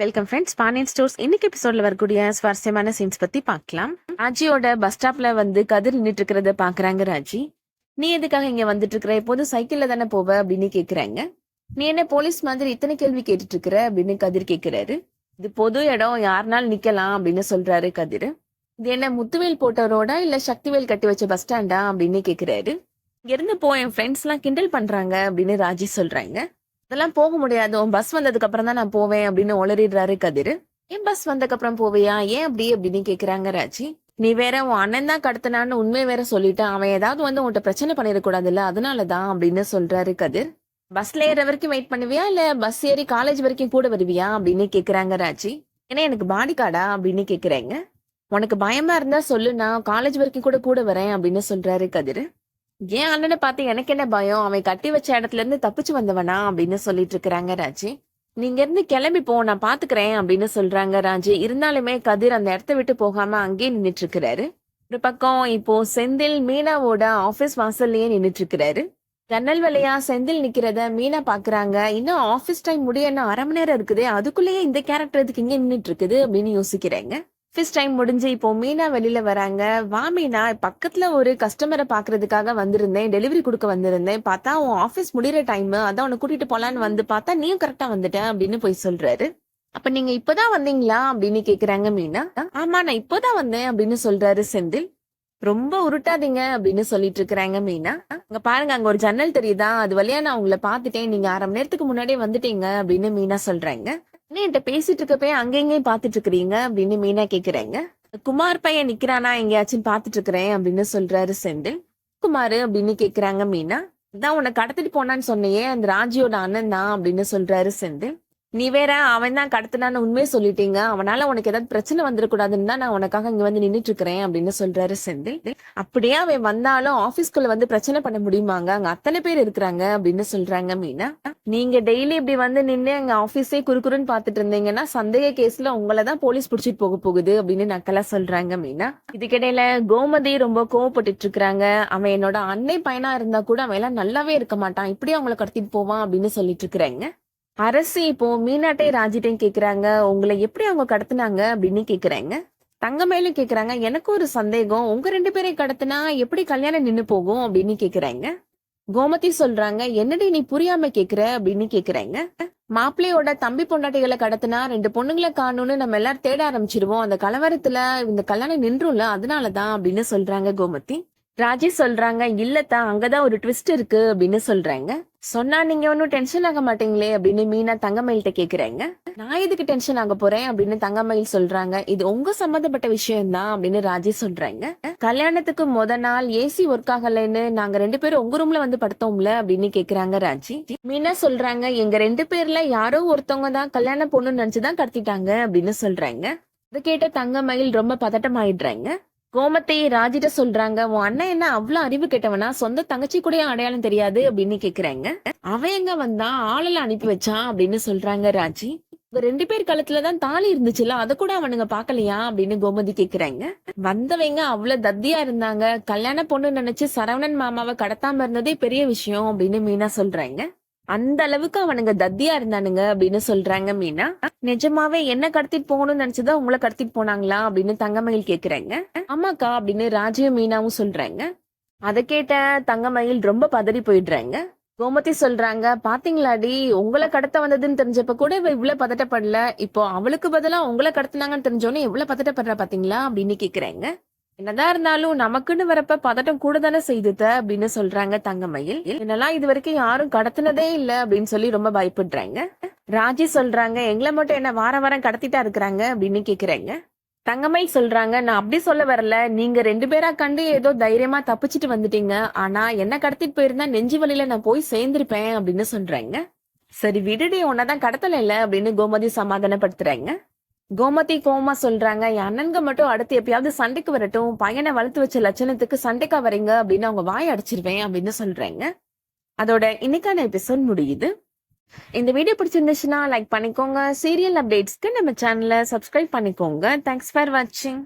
Welcome friends Pandian stores இன்னைக்கு எபிசோட்ல வரக்கூடிய சுவாரஸ்யமான சீன்ஸ் பத்தி பார்க்கலாம். ராஜியோட பஸ் ஸ்டாப்ல வந்து கதிர் நின்னுட்டு இருக்கிறத பாக்குறாங்க ராஜி. நீ எதுக்காக இங்க வந்துட்டு இருக்கிற? எப்போதும் சைக்கிள்ல தானே போவ அப்படின்னு கேக்குறாங்க. நீ என்ன போலீஸ் மாதிரி இத்தனை கேள்வி கேட்டுட்டு இருக்கிற அப்படின்னு கதிர் கேக்குறாரு. இது பொது இடம் யாருனாலும் நிக்கலாம் அப்படின்னு சொல்றாரு கதிர். இது என்ன முத்துவேல் போட்ட ரோடா இல்ல சக்திவேல் கட்டி வச்ச பஸ் ஸ்டாண்டா அப்படின்னு கேக்குறாரு. இங்க இருந்து போ என் ஃப்ரெண்ட்ஸ் எல்லாம் கிண்டல் பண்றாங்க அப்படின்னு ராஜி சொல்றாங்க. அதெல்லாம் போக முடியாது. உன் பஸ் வந்ததுக்கு அப்புறம் தான் நான் போவேன் அப்படின்னு உளறிடுறாரு கதிர். ஏன் பஸ் வந்ததுக்கு அப்புறம் போவியா? ஏன் அப்படி? அப்படின்னு கேக்குறாங்க ராஜி. நீ வேற உன் அண்ணன் தான் கடத்தினான்னு உண்மை வேற சொல்லிட்டு அவன் ஏதாவது வந்து உன்கிட்ட பிரச்சனை பண்ணிடக்கூடாதுல்ல? அதனாலதான் அப்படின்னு சொல்றாரு கதிர். பஸ்ல ஏற வரைக்கும் வெயிட் பண்ணுவியா? இல்ல பஸ் ஏறி காலேஜ் வரைக்கும் கூட வருவியா? அப்படின்னு கேக்குறாங்க ராஜி. ஏன்னா எனக்கு பாடி கார்டா அப்படின்னு கேக்குறாங்க. உனக்கு பயமா இருந்தா சொல்லு நான் காலேஜ் வரைக்கும் கூட கூட வரேன் அப்படின்னு சொல்றாரு கதிர். ஏன் அண்ணனை பார்த்து எனக்கு என்ன பயம்? அவன் கட்டி வச்ச இடத்துல இருந்து தப்பிச்சு வந்தவனா? அப்படின்னு சொல்லிட்டு இருக்கிறாங்க ராஜி. நீங்க இருந்து கிளம்பி போ நான் பாத்துக்கிறேன் அப்படின்னு சொல்றாங்க ராஜி. இருந்தாலுமே கதிர் அந்த இடத்த விட்டு போகாம அங்கேயே நின்றுட்டு இருக்கிறாரு. ஒரு பக்கம் இப்போ செந்தில் மீனாவோட ஆபீஸ் வாசல்லயே நின்னுட்டு இருக்கிறாரு. ஜன்னல் வழியா செந்தில் நிக்கிறத மீனா பாக்குறாங்க. இன்னும் ஆபீஸ் டைம் முடிய அரை மணி நேரம் இருக்குது. அதுக்குள்ளேயே இந்த கேரக்டர் இதுக்கு இங்க நின்றுட்டு இருக்குது அப்படின்னு யோசிக்கிறேங்க. ஆஃபீஸ் டைம் முடிஞ்சு இப்போ மீனா வெளியில வராங்க. வா மீனா பக்கத்துல ஒரு கஸ்டமரை பாக்குறதுக்காக வந்திருந்தேன். டெலிவரி கொடுக்க வந்திருந்தேன். பார்த்தா உன் ஆஃபீஸ் முடிகிற டைம் அதான் உன்னை கூட்டிட்டு போலான்னு வந்து பார்த்தா நீயும் கரெக்டா வந்துட்டேன் அப்படின்னு போய் சொல்றாரு. அப்ப நீங்க இப்பதான் வந்தீங்களா அப்படின்னு கேக்குறாங்க மீனா. ஆமா நான் இப்பதான் வந்தேன் அப்படின்னு சொல்றாரு செந்தில். ரொம்ப உருட்டாதீங்க அப்படின்னு சொல்லிட்டு இருக்கிறாங்க மீனா. அங்க பாருங்க அங்க ஒரு ஜன்னல் தெரியுதா? அது வழியா நான் உங்களை பாத்துட்டேன் நீங்க அரை மணி நேரத்துக்கு முன்னாடியே வந்துட்டீங்க அப்படின்னு மீனா சொல்றாங்க. என்கிட்ட பேசிட்டு இருக்கப்பே அங்க எங்கேயும் பாத்துட்டு இருக்கிறீங்க அப்படின்னு மீனா கேக்குறாங்க. குமார் பையன் நிக்கிறானா எங்கேயாச்சும் பாத்துட்டு இருக்கிறேன் அப்படின்னு சொல்றாரு செந்தில். குமார் அப்படின்னு கேக்குறாங்க மீனா. தான் உன்னை கடத்திட்டு போனான்னு சொன்னையே அந்த ராஜியோட அண்ணன் தான் அப்படின்னு சொல்றாரு செந்தில். நீ வேற அவன் தான் கடத்தினான்னு உண்மையை சொல்லிட்டீங்க. அவனால உனக்கு ஏதாவது பிரச்சனை வந்துடக்கூடாதுன்னு தான் நான் உனக்காக இங்க வந்து நின்னுட்டு இருக்கிறேன் அப்படின்னு சொல்றாரு செந்தில். அப்படியே அவன் வந்தாலும் ஆபீஸ்க்குள்ள வந்து பிரச்சனை பண்ண முடியுமாங்க? அங்க அத்தனை பேர் இருக்கிறாங்க அப்படின்னு சொல்றாங்க மீனா. நீங்க டெய்லி இப்படி வந்து நின்று எங்க ஆபீஸே குறுக்குறுன்னு பாத்துட்டு இருந்தீங்கன்னா சந்தேக கேஸ்ல உங்களை தான் போலீஸ் புடிச்சிட்டு போக போகுது அப்படின்னு நக்கலா சொல்றாங்க மீனா. இதுக்கிடையில கோமதி ரொம்ப கோவப்பட்டுட்டு இருக்கிறாங்க. அவன் என்னோட அன்னை பையனா இருந்தா கூட அவன் எல்லாம் நல்லாவே இருக்க மாட்டான். இப்படி அவங்கள கடத்திட்டு போவான் அப்படின்னு சொல்லிட்டு இருக்கிறாங்க. அரசு இப்போ மீனாட்டை ராஜிட்டையும் கேக்குறாங்க. உங்களை எப்படி அவங்க கடத்துனாங்க அப்படின்னு கேக்குறாங்க. தங்கமேலும் கேக்குறாங்க. எனக்கு ஒரு சந்தேகம். உங்க ரெண்டு பேரையும் கடத்துனா எப்படி கல்யாணம் நின்னு போகும் அப்படின்னு கேக்குறாங்க. கோமதி சொல்றாங்க என்னடி நீ புரியாம கேக்குற? அப்படின்னு கேக்குறாங்க. மாப்பிள்ளையோட தம்பி பொண்டாட்டிகளை கடத்தினா ரெண்டு பொண்ணுங்களை காணும்னு நம்ம எல்லாரும் தேட ஆரம்பிச்சிருவோம். அந்த கலவரத்துல இந்த கல்யாணம் நின்றும்ல அதனாலதான் அப்படின்னு சொல்றாங்க கோமதி. ராஜி சொல்றாங்க இல்லத்தா அங்கதான் ஒரு ட்விஸ்ட் இருக்கு அப்படின்னு சொல்றாங்க. சொன்னா நீங்க ஒன்னும் டென்ஷன் ஆக மாட்டீங்களே அப்படின்னு மீனா தங்கமயில்கிட்ட கேக்குறாங்க. நான் எதுக்கு டென்ஷன் ஆக போறேன் அப்படின்னு தங்கமயில் சொல்றாங்க. இது உங்க சம்பந்தப்பட்ட விஷயம் தான் அப்படின்னு ராஜி சொல்றாங்க. கல்யாணத்துக்கு முத நாள் ஏசி ஒர்க் ஆகலைன்னு நாங்க ரெண்டு பேரும் உங்க ரூம்ல வந்து படுத்தோம்ல அப்படின்னு கேக்குறாங்க ராஜி. மீனா சொல்றாங்க எங்க ரெண்டு பேர்ல யாரோ ஒருத்தவங்க தான் கல்யாண பொண்ணு நினைச்சுதான் கடத்திட்டாங்க அப்படின்னு சொல்றாங்க. இதை கேட்ட தங்கமயில் ரொம்ப பதட்டமாயிடுறாங்க. கோமத்தை ராஜிட்ட சொல்றாங்க உன் அண்ணன் என்ன அவ்வளவு அறிவு கெட்டவனா? சொந்த தங்கச்சி கூட அடையாளம் தெரியாது? அப்படின்னு கேக்குறாங்க. அவன் எங்க வந்தா ஆளெல்லாம் அனுப்பி வச்சான் அப்படின்னு சொல்றாங்க ராஜி. ரெண்டு பேர் கழுத்துலதான் தாலி இருந்துச்சுல அத கூட அவனுங்க பாக்கலையா அப்படின்னு கோமதி கேக்குறாங்க. வந்தவங்க அவ்வளவு தத்தியா இருந்தாங்க. கல்யாண பொண்ணு நினைச்சு சரவணன் மாமாவை கடத்தாம இருந்ததே பெரிய விஷயம் அப்படின்னு மீனா சொல்றாங்க. அந்த அளவுக்கு அவனுங்க தத்தியா இருந்தானுங்க அப்படின்னு சொல்றாங்க மீனா. நிஜமாவே என்ன கடத்திட்டு போகணும்னு நினைச்சதா உங்களை கடத்திட்டு போனாங்களா அப்படின்னு தங்கமயில் கேக்குறாங்க. ஆமாக்கா அப்படின்னு ராஜியும் மீனாவும் சொல்றாங்க. அத கேட்ட தங்கமயில் ரொம்ப பதறி போயிடுறாங்க. கோமதி சொல்றாங்க பாத்தீங்களாடி உங்களை கடத்த வந்ததுன்னு தெரிஞ்சப்ப கூட இவ இவ்வளவு பதட்டப்படல. இப்போ அவளுக்கு பதிலா உங்களை கடத்தினாங்கன்னு தெரிஞ்சோன்னே எவ்வளவு பதட்டப்படுறா பாத்தீங்களா? அப்படின்னு கேக்குறாங்க. என்னதான் இருந்தாலும் நமக்குன்னு வரப்ப பதட்டம் கூட தானே செய்துத அப்படின்னு சொல்றாங்க தங்கமயில். என்னெல்லாம் இது வரைக்கும் யாரும் கடத்தினதே இல்ல அப்படின்னு சொல்லி ரொம்ப பயப்படுறாங்க. ராஜி சொல்றாங்க எங்களை மட்டும் என்ன வாரம் வாரம் கடத்திட்டா இருக்கிறாங்க? அப்படின்னு கேக்குறாங்க. தங்கமயில் சொல்றாங்க நான் அப்படி சொல்ல வரல. நீங்க ரெண்டு பேரா கண்டு ஏதோ தைரியமா தப்பிச்சிட்டு வந்துட்டீங்க. ஆனா என்ன கடத்திட்டு போயிருந்தா நெஞ்சு வழியில நான் போய் சேர்ந்திருப்பேன் அப்படின்னு சொல்றாங்க. சரி விடுடி உன்னதான் கடத்தல இல்ல அப்படின்னு கோமதி சமாதானப்படுத்துறாங்க. கோமதி கோமா சொல்றாங்க என் அண்ணன்க மட்டும் அடுத்து எப்பயாவது சண்டைக்கு வரட்டும் பையனை வளர்த்து வச்ச லட்சணத்துக்கு சண்டைக்கா வரீங்க அப்படின்னு அவங்க வாய் அடிச்சிருவேன் அப்படின்னு சொல்றாங்க. அதோட இன்னைக்கான எபிசோட் முடியுது. இந்த வீடியோ பிடிச்சிருந்துச்சுன்னா லைக் பண்ணிக்கோங்க. சீரியல் அப்டேட்ஸ்க்கு நம்ம சேனலை சப்ஸ்கிரைப் பண்ணிக்கோங்க. தேங்க்ஸ் ஃபார் வாட்சிங்